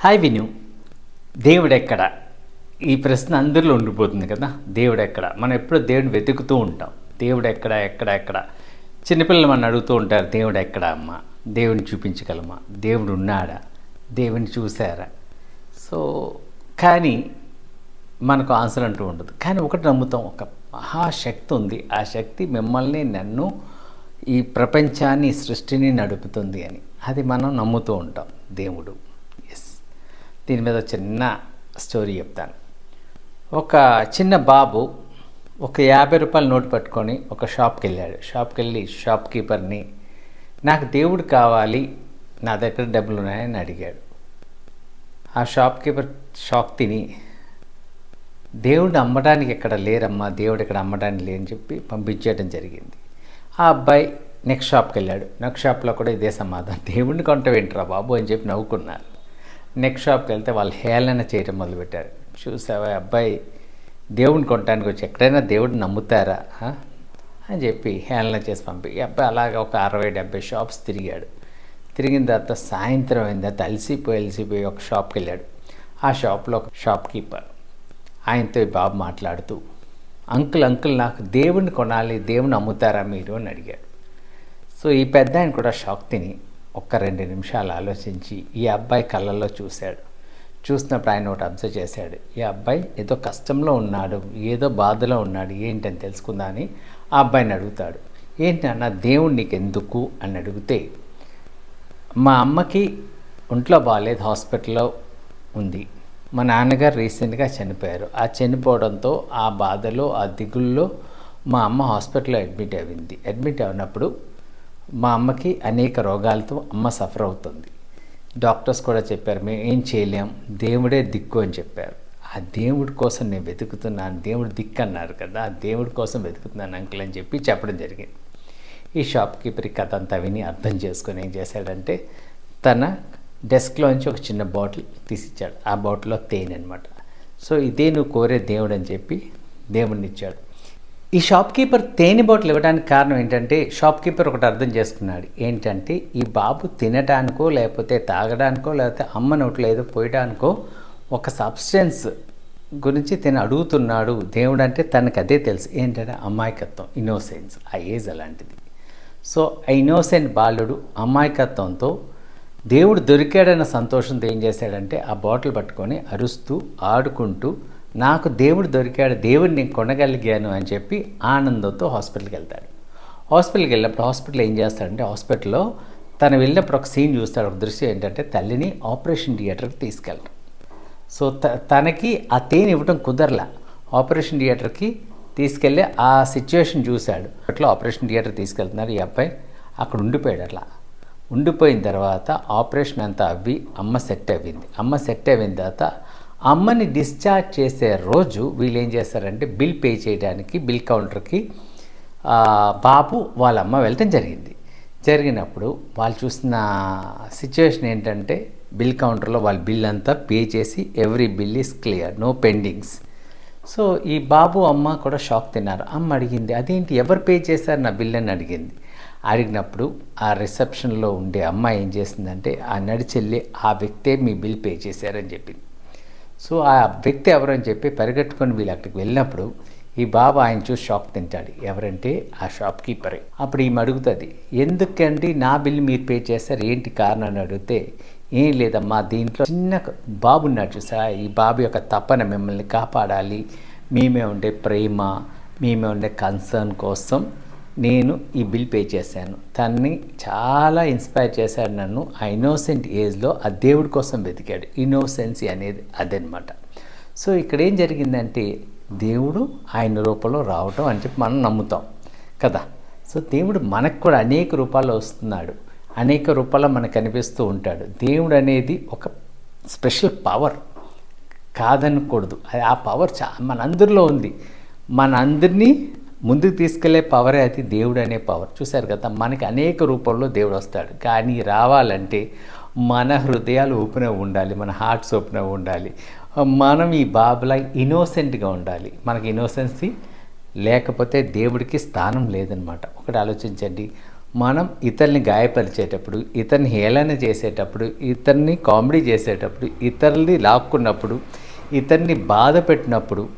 Hi విను. దేవుడెక్కడ? ఈ ప్రశ్న అందరిలో ఉండిపోతుంది కదా. దేవుడెక్కడ? మనం ఎప్పుడో దేవుడిని వెతుకుతూ ఉంటాం. దేవుడు ఎక్కడ ఎక్కడ? ఎక్కడ చిన్నపిల్లలు మనం అడుగుతూ ఉంటారు దేవుడు ఎక్కడ అమ్మ? దేవుని చూపించగలమా? దేవుడు ఉన్నాడా? దేవుని చూసారా సో కానీ మనకు ఆన్సర్ అంటూ ఉండదు. కానీ ఒకటి నమ్ముతాం ఒక మహాశక్తి ఉంది. ఆ శక్తి మిమ్మల్ని నన్ను ఈ ప్రపంచాన్ని సృష్టిని నడుపుతుంది అని. అది మనం నమ్ముతూ ఉంటాం. దేవుడు. దీని మీద చిన్న స్టోరీ చెప్తాను. ఒక చిన్న బాబు ఒక యాభై రూపాయల నోటు పట్టుకొని ఒక షాప్కి వెళ్ళాడు షాప్కి వెళ్ళి షాప్ కీపర్ని నాకు దేవుడు కావాలి నా దగ్గర డబ్బులు ఉన్నాయని అడిగాడు. ఆ షాప్ కీపర్ షాక్ తిని దేవుడిని అమ్మడానికి ఎక్కడ లేరమ్మా దేవుడు ఇక్కడ అమ్మడానికి లేని చెప్పి పంపించేయడం జరిగింది. ఆ అబ్బాయి నెక్స్ట్ షాప్కి వెళ్ళాడు నెక్స్ట్ షాప్లో కూడా ఇదే సమాధానం దేవుడిని కొంట వింటరా బాబు అని చెప్పి నవ్వుకున్నారు. నెక్స్ట్ షాప్కి వెళ్తే వాళ్ళు హేళన చేయడం మొదలుపెట్టారు. చూసావా అబ్బాయి దేవుడిని కొనడానికి వచ్చి ఎక్కడైనా దేవుడిని నమ్ముతారా? అని చెప్పి హేళన చేసి పంపి అబ్బాయి అలాగ ఒక అరవై డెబ్బై షాప్స్ తిరిగాడు. తిరిగిన తర్వాత సాయంత్రం అయిన తర్వాత అలసిపోయి అలసిపోయి ఒక షాప్కి వెళ్ళాడు. ఆ షాప్లో ఒక షాప్ కీపర్ ఆయనతో ఈ బాబు మాట్లాడుతూ అంకుల్ అంకుల్ నాకు దేవుడిని కొనాలి దేవుని అమ్ముతారా మీరు? అని అడిగాడు. సో ఈ పెద్ద ఆయన కూడా షాక్ తిని ఒక్క రెండు నిమిషాలు ఆలోచించి ఈ అబ్బాయి కళ్ళల్లో చూశాడు. చూసినప్పుడు ఆయన ఒకటి అబ్జర్వ్ చేశాడు. ఈ అబ్బాయి ఏదో కష్టంలో ఉన్నాడు ఏదో బాధలో ఉన్నాడు ఏంటని తెలుసుకుందామని ఆ అబ్బాయిని అడుగుతాడు. ఏంటి అన్న దేవుడు నీకు ఎందుకు అని అడిగితే మా అమ్మకి ఒంట్లో బాగాలేదు హాస్పిటల్లో ఉంది. మా నాన్నగారు రీసెంట్గా చనిపోయారు. ఆ చనిపోవడంతో ఆ బాధలో ఆ దిగుల్లో మా అమ్మ హాస్పిటల్లో అడ్మిట్ అయింది. అడ్మిట్ అయినప్పుడు మా అమ్మకి అనేక రోగాలతో అమ్మ సఫర్ అవుతుంది. డాక్టర్స్ కూడా చెప్పారు మేము ఏం చేయలేం దేవుడే దిక్కు అని చెప్పారు. ఆ దేవుడి కోసం నేను వెతుకుతున్నాను దేవుడు దిక్కు అన్నారు కదా ఆ దేవుడి కోసం వెతుకుతున్నాను అంకుల్ అని చెప్పి చెప్పడం జరిగింది. ఈ షాప్ కీపర్ కథ అంతా విని అర్థం చేసుకొని ఏం చేశాడంటే తన డెస్క్లోంచి ఒక చిన్న బాటిల్ తీసిచ్చాడు. ఆ బాటిల్లో తేనె అనమాట సో ఇదే నువ్వు కోరే దేవుడు అని చెప్పి దేవుడిని ఇచ్చాడు. ఈ షాప్ కీపర్ తేనె బాటిల్ ఇవ్వడానికి కారణం ఏంటంటే షాప్ కీపర్ ఒకటి అర్థం చేసుకున్నాడు. ఏంటంటే ఈ బాబు తినడానికో లేకపోతే తాగడానికో లేకపోతే అమ్మ నోట్లో ఏదో పోయడానికో ఒక సబ్స్టెన్స్ గురించి తిన అడుగుతున్నాడు. దేవుడు అంటే తనకు అదే తెలుసు. ఏంటంటే అమాయకత్వం ఇన్నోసెన్స్ ఆ ఏజ్ అలాంటిది. సో ఆ ఇన్నోసెంట్ బాలుడు అమాయకత్వంతో దేవుడు దొరికాడన్న సంతోషంతో ఏం చేశాడంటే ఆ బాటిల్ పట్టుకొని అరుస్తూ ఆడుకుంటూ నాకు దేవుడు దొరికాడు దేవుడు నేను కొనగలిగాను అని చెప్పి ఆనందంతో హాస్పిటల్కి వెళ్తాడు హాస్పిటల్కి వెళ్ళినప్పుడు హాస్పిటల్ ఏం చేస్తాడంటే హాస్పిటల్లో తను వెళ్ళినప్పుడు ఒక సీన్ చూస్తాడు. ఒక దృశ్యం ఏంటంటే తల్లిని ఆపరేషన్ థియేటర్కి తీసుకెళ్ళడం సో త తనకి ఆ తేనె ఇవ్వడం కుదరలా. ఆపరేషన్ థియేటర్కి తీసుకెళ్ళి ఆ సిచ్యువేషన్ చూశాడు. అట్లా ఆపరేషన్ థియేటర్ తీసుకెళ్తున్నారు ఈ అబ్బాయి. అక్కడ ఉండిపోయాడు అట్లా ఉండిపోయిన తర్వాత ఆపరేషన్ అంతా అవ్వి అమ్మ సెట్ అయ్యింది. అమ్మ సెట్ అయిన తర్వాత అమ్మని డిశ్చార్జ్ చేసే రోజు వీళ్ళు ఏం చేస్తారంటే బిల్ పే చేయడానికి బిల్ కౌంటర్కి బాబు వాళ్ళ అమ్మ వెళ్ళటం జరిగింది. జరిగినప్పుడు వాళ్ళు చూసిన సిచ్యువేషన్ ఏంటంటే బిల్ కౌంటర్లో వాళ్ళ బిల్ అంతా పే చేసి every bill is clear no pendings so ఈ బాబు అమ్మ కూడా షాక్ తిన్నారు. అమ్మ అడిగింది అదేంటి ఎవరు పే చేశారు? నా బిల్ అని అడిగింది. అడిగినప్పుడు ఆ రిసెప్షన్లో ఉండే అమ్మాయి ఏం చేసిందంటే ఆ నడిచెల్లి ఆ వ్యక్తే మీ బిల్ పే చేశారని చెప్పింది. సో ఆ వ్యక్తి ఎవరని చెప్పి పరిగెట్టుకొని వీళ్ళు అక్కడికి వెళ్ళినప్పుడు ఈ బాబు ఆయన చూసి షాక్ తింటాడు. ఎవరంటే ఆ షాప్ కీపరే. అప్పుడు ఈమె అడుగుతుంది ఎందుకండి నా బిల్ మీరు పే చేస్తారు? ఏంటి కారణం? అని అడిగితే ఏం లేదమ్మా దీంట్లో చిన్న బాబు ఉన్నాడు చూసా. ఈ బాబు యొక్క తపన మిమ్మల్ని కాపాడాలి. మేమే ఉండే ప్రేమ మేమే ఉండే కన్సర్న్ కోసం నేను ఈ బిల్ పే చేశాను. తన్ని చాలా ఇన్స్పైర్ చేశాడు నన్ను. ఆ ఇన్నోసెంట్ ఏజ్లో ఆ దేవుడి కోసం వెతికాడు. ఇన్నోసెన్సీ అనేది అదనమాట. సో ఇక్కడ ఏం జరిగిందంటే దేవుడు ఆయన రూపంలో రావటం అని చెప్పి మనం నమ్ముతాం. కదా? సో దేవుడు మనకు కూడా అనేక రూపాల్లో వస్తున్నాడు. అనేక రూపాల్లో మనకు కనిపిస్తూ ఉంటాడు. దేవుడు అనేది ఒక స్పెషల్ పవర్. కాదనకూడదు. ఆ పవర్ చా మనందరిలో ఉంది. మన అందరినీ ముందుకు తీసుకెళ్ళే పవరే అది దేవుడు అనే పవర్ చూశారు కదా మనకి అనేక రూపంలో దేవుడు వస్తాడు. కానీ రావాలంటే మన హృదయాలు ఓపెన్ ఉండాలి మన హార్ట్స్ ఓపెన్ ఉండాలి. మనం ఈ బాబులా ఇన్నోసెంట్గా ఉండాలి. మనకి ఇన్నోసెన్సీ లేకపోతే దేవుడికి స్థానం లేదనమాట. ఒకటి ఆలోచించండి. మనం ఇతరుల్ని గాయపరిచేటప్పుడు ఇతన్ని హేళన చేసేటప్పుడు ఇతన్ని కామెడీ చేసేటప్పుడు ఇతరుల్ని లాక్కున్నప్పుడు ఇతన్ని బాధ పెట్టినప్పుడు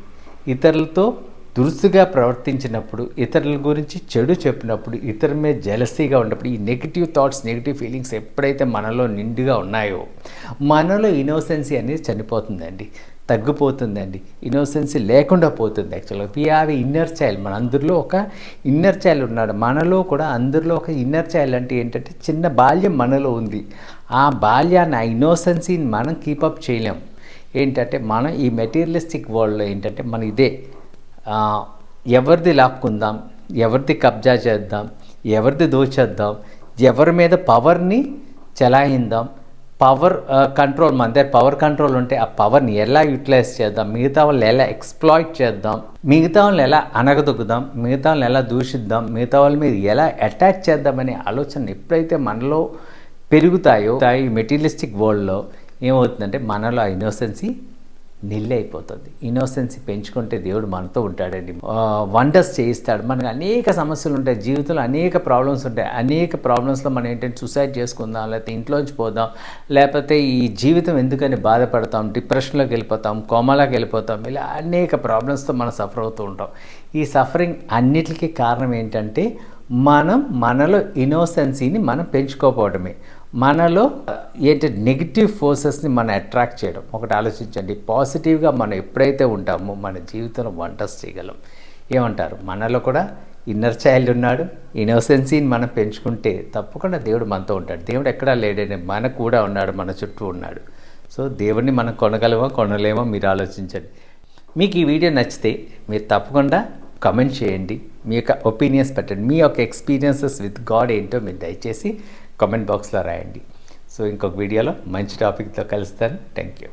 ఇతరులతో దురుసుగా ప్రవర్తించినప్పుడు ఇతరుల గురించి చెడు చెప్పినప్పుడు ఇతరుల మీద జలసీగా ఉన్నప్పుడు ఈ నెగిటివ్ థాట్స్ నెగిటివ్ ఫీలింగ్స్ ఎప్పుడైతే మనలో నిండుగా ఉన్నాయో మనలో ఇన్నోసెన్సీ అనేది చనిపోతుందండి తగ్గిపోతుందండి. ఇన్నోసెన్సీ లేకుండా పోతుంది యాక్చువల్గా వి హ్యావ్ ఇన్నర్ చైల్డ్ మన అందరిలో ఒక ఇన్నర్ చైల్డ్ ఉన్నాడు. మనలో కూడా అందరిలో ఒక ఇన్నర్ చైల్డ్ అంటే ఏంటంటే చిన్న బాల్యం మనలో ఉంది. ఆ బాల్యాన్ని ఆ ఇన్నోసెన్సీని మనం కీపప్ చేయలేం. ఏంటంటే మనం ఈ మెటీరియలిస్టిక్ వరల్డ్లో ఏంటంటే మన ఇదే. ఎవరిది లాక్కుందాం ఎవరిది కబ్జా చేద్దాం ఎవరిది దోచేద్దాం ఎవరి మీద పవర్ని చెలాయిందాం పవర్ కంట్రోల్ మన దగ్గర పవర్ కంట్రోల్ ఉంటే ఆ పవర్ని ఎలా యూటిలైజ్ చేద్దాం మిగతా వాళ్ళని ఎలా ఎక్స్ప్లాయిట్ చేద్దాం మిగతా వాళ్ళని ఎలా అనగదొక్కుదాం మిగతా వాళ్ళని ఎలా దూషిద్దాం మిగతా వాళ్ళ మీద ఎలా అటాచ్ చేద్దామనే ఆలోచన ఎప్పుడైతే మనలో పెరుగుతాయో ఈ మెటీరియలిస్టిక్ వరల్డ్లో ఏమవుతుందంటే మనలో ఆ ఇన్నోసెన్సీ నిల్లి అయిపోతుంది ఇన్నోసెన్స్ పెంచుకుంటే దేవుడు మనతో ఉంటాడండి. వండర్స్ చేయిస్తాడు. మనకు అనేక సమస్యలు ఉంటాయి. జీవితంలో అనేక ప్రాబ్లమ్స్ ఉంటాయి. అనేక ప్రాబ్లమ్స్లో మనం ఏంటంటే సూసైడ్ చేసుకుందాం లేకపోతే ఇంట్లోంచి పోదాం లేకపోతే ఈ జీవితం ఎందుకని బాధపడతాం డిప్రెషన్లోకి వెళ్ళిపోతాం కోమలాకి వెళ్ళిపోతాం ఇలా అనేక ప్రాబ్లమ్స్తో మనం సఫర్ అవుతూ ఉంటాం. ఈ సఫరింగ్ అన్నిటికీ కారణం ఏంటంటే మనం మనలో ఇన్నోసెన్సీని మనం పెంచుకోపోవడమే. మనలో ఏంటి నెగిటివ్ ఫోర్సెస్ని మనం అట్రాక్ట్ చేయడం. ఒకటి ఆలోచించండి. పాజిటివ్గా మనం ఎప్పుడైతే ఉంటామో మన జీవితంలో వంట చేయగలం. ఏమంటారు? మనలో కూడా ఇన్నర్ చైల్డ్ ఉన్నాడు. ఇన్నోసెన్సీని మనం పెంచుకుంటే తప్పకుండా దేవుడు మనతో ఉంటాడు. దేవుడు ఎక్కడా లేడని మనకు కూడా ఉన్నాడు మన చుట్టూ ఉన్నాడు. సో దేవుడిని మనం కొనగలమో కొనలేమో మీరు ఆలోచించండి. మీకు ఈ వీడియో నచ్చితే మీరు తప్పకుండా కమెంట్ చేయండి. మీ యొక్క ఒపీనియన్స్ పెట్టండి. మీ యొక్క ఎక్స్పీరియన్సెస్ విత్ గాడ్ ఏంటో మీరు దయచేసి కామెంట్ బాక్స్లో రాయండి. సో ఇంకొక వీడియోలో మంచి టాపిక్తో కలుస్తాను. Thank you